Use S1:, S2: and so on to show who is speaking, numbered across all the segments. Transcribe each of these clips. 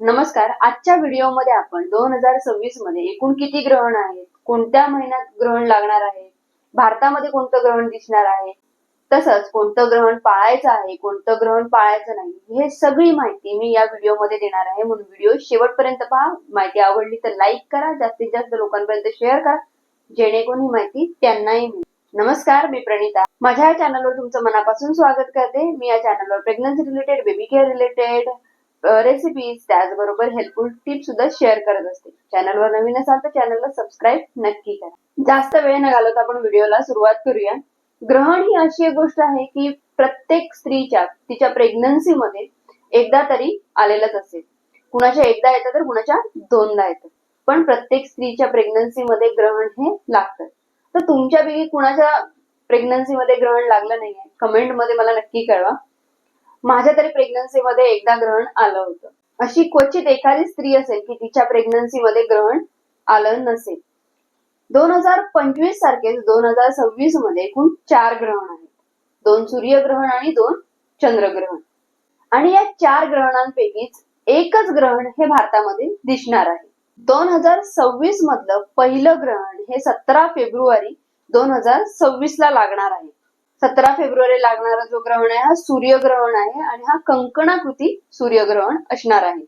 S1: नमस्कार. आजच्या व्हिडिओमध्ये आपण दोन हजार सव्वीसमध्ये एकूण किती ग्रहण आहेत? कोणत्या महिन्यात ग्रहण लागणार आहे? भारतामध्ये कोणतं ग्रहण दिसणार आहे? तसंच कोणतं ग्रहण पाळायचं आहे कोणतं ग्रहण पाळायचं नाही हे सगळी माहिती मी या व्हिडिओमध्ये देणार आहे. म्हणून व्हिडिओ शेवटपर्यंत पहा. माहिती आवडली तर लाईक करा जास्तीत जास्त लोकांपर्यंत शेअर करा जेणेकरून ही माहिती त्यांनाही मिळेल. नमस्कार मी प्रणिता. माझ्या या चॅनलवर तुमचं मनापासून स्वागत करते. मी या चॅनलवर pregnancy related baby care related recipes त्याचबरोबर हेल्पफुल टिप्स सुद्धा शेअर करत असते. चॅनलवर नवीन असाल तर चॅनलला सबस्क्राईब नक्की करा. जास्त वेळ न घालवता आपण व्हिडिओला सुरुवात करूया. ग्रहण ही अशी एक गोष्ट आहे की प्रत्येक स्त्रीच्या तिच्या प्रेग्नन्सीमध्ये एकदा तरी आलेलंच असेल. कुणाच्या एकदा येतं तर कुणाच्या दोनदा येतं. पण प्रत्येक स्त्रीच्या प्रेग्नन्सीमध्ये ग्रहण हे लागतं. तर तुमच्यापैकी कुणाच्या प्रेग्नन्सीमध्ये ग्रहण लागलं नाहीये? कमेंटमध्ये मला नक्की कळवा. माझ्या तरी प्रेग्नन्सीमध्ये एकदा ग्रहण आलं होतं. अशी क्वचित एखादी स्त्री असेल की तिच्या प्रेग्नन्सीमध्ये ग्रहण आलं नसेल. दोन हजार पंचवीस सारखेच दोन हजार सव्वीसमध्ये एकूण चार ग्रहण आहेत. दोन सूर्यग्रहण आणि दोन चंद्रग्रहण. आणि या चार ग्रहणांपैकीच एकच ग्रहण हे भारतामध्ये दिसणार आहे. दोन हजार सव्वीस मधलं पहिलं ग्रहण हे सतरा फेब्रुवारी दोन हजार सव्वीस ला लागणार आहे. सतरा फेब्रुवारी लागणारा जो ग्रहण आहे हा सूर्यग्रहण आहे आणि हा कंकणाकृती सूर्यग्रहण असणार आहे.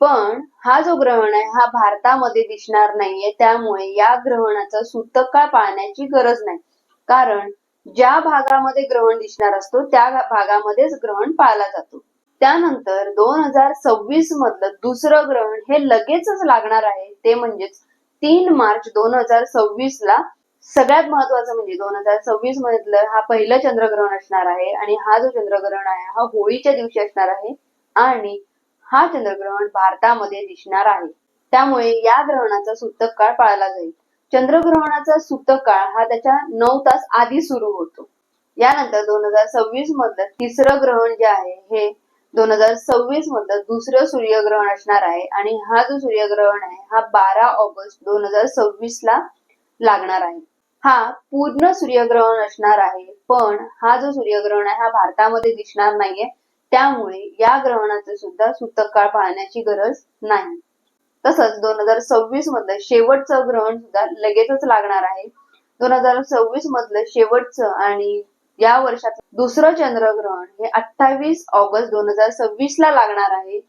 S1: पण हा जो ग्रहण आहे हा भारतामध्ये दिसणार नाहीये. त्यामुळे या ग्रहणाचा सूतक काळ पाळण्याची गरज नाही. कारण ज्या भागामध्ये ग्रहण दिसणार असतो त्या भागामध्येच ग्रहण पाळला जातो. त्यानंतर दोन हजार सव्वीस मधलं दुसरं ग्रहण हे लगेचच लागणार आहे. ते म्हणजेच तीन मार्च दोन हजार सव्वीस ला सगळ्यात महत्वाचं म्हणजे दोन हजार सव्वीस मधलं हा पहिलं चंद्रग्रहण असणार आहे आणि हा जो चंद्रग्रहण आहे हा होळीच्या दिवशी असणार आहे आणि हा चंद्रग्रहण भारतामध्ये दिसणार आहे. त्यामुळे या ग्रहणाचा सूतक काळ पाळला जाईल. चंद्रग्रहणाचा सूतक काळ हा त्याच्या नऊ तास आधी सुरू होतो. यानंतर दोन हजार सव्वीस मधलं तिसरं ग्रहण जे आहे हे दोन हजार सव्वीस मधलं दुसरं सूर्यग्रहण असणार आहे आणि हा जो सूर्यग्रहण आहे हा बारा ऑगस्ट दोन हजार सव्वीस ला लागणार आहे. हा पूर्ण सूर्यग्रहण असणार आहे. पण हा जो सूर्यग्रहण आहे हा भारतामध्ये दिसणार नाहीये. त्यामुळे या ग्रहणाचं सुद्धा सूतक काळ पाहण्याची गरज नाही. तसंच दोन हजार सव्वीस मधलं शेवटचं ग्रहण सुद्धा लगेचच लागणार आहे. दोन हजार सव्वीस मधलं शेवटचं आणि या वर्षात दुसरं चंद्रग्रहण हे अठ्ठावीस ऑगस्ट दोन हजार सव्वीस ला लागणार आहे.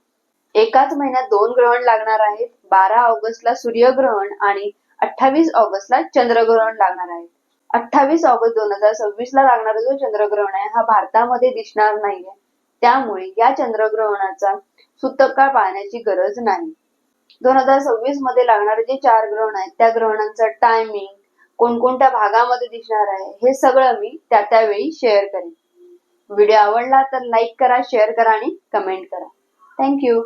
S1: एकाच महिन्यात दोन ग्रहण लागणार आहेत. बारा ऑगस्टला सूर्यग्रहण आणि अठ्ठावीस ऑगस्टला चंद्रग्रहण लागणार आहे. अठ्ठावीस ऑगस्ट दोन हजार सव्वीस ला लागणारा जो चंद्रग्रहण आहे हा भारतामध्ये दिसणार नाहीये. त्यामुळे या चंद्रग्रहणाचा सुतकाळ पाळण्याची गरज नाही. दोन हजार सव्वीसमध्ये लागणारे जे चार ग्रहण आहेत त्या ग्रहणांचा टायमिंग कोणकोणत्या भागामध्ये दिसणार आहे हे सगळं मी त्या त्यावेळी शेअर करेन. व्हिडिओ आवडला तर लाईक करा शेअर करा आणि कमेंट करा. थँक्यू